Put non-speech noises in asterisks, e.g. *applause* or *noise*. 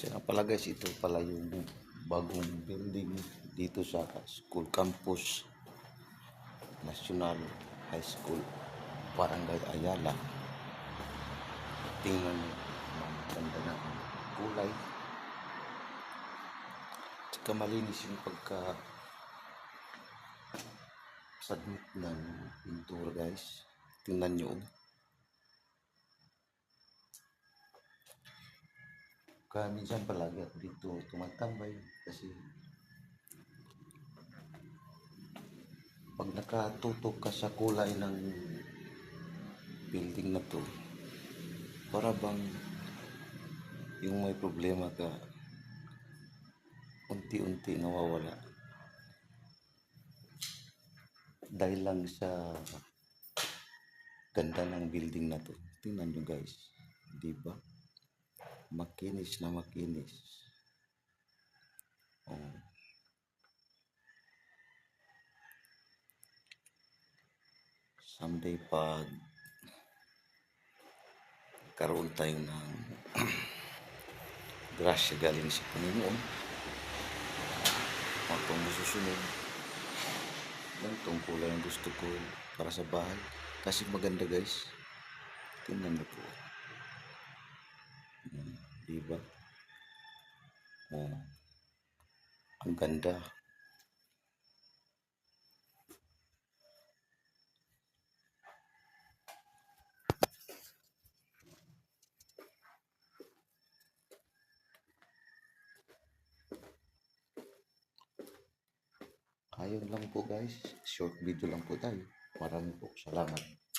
Kaya pala guys, ito pala yung bagong building dito sa school campus National High School Barangay Ayala. Tingnan nyo, ang ganda na kulay. Tsaka malinis yung pagka submit ng pintura guys. Tingnan nyo. oh. Kaya minsan palagi ako dito tumatambay kasi pag nakatutok ka sa kulay ng building na to, para bang yung may problema ka, unti-unti nawawala. Dahil lang sa ganda ng building na to. Tingnan nyo guys, di ba? Makinis na makinis. Oh. Someday pag karoon tayo ng *clears throat* grasya galing sa Panginoon, ang itong masusunod, yan itong kulay ang gusto ko para sa bahay. Kasi maganda guys. Tingnan niyo po. Mm, Diba? Oh. Ang ganda. Ayun lang po guys. Short video lang po tayo. Maraming po salamat.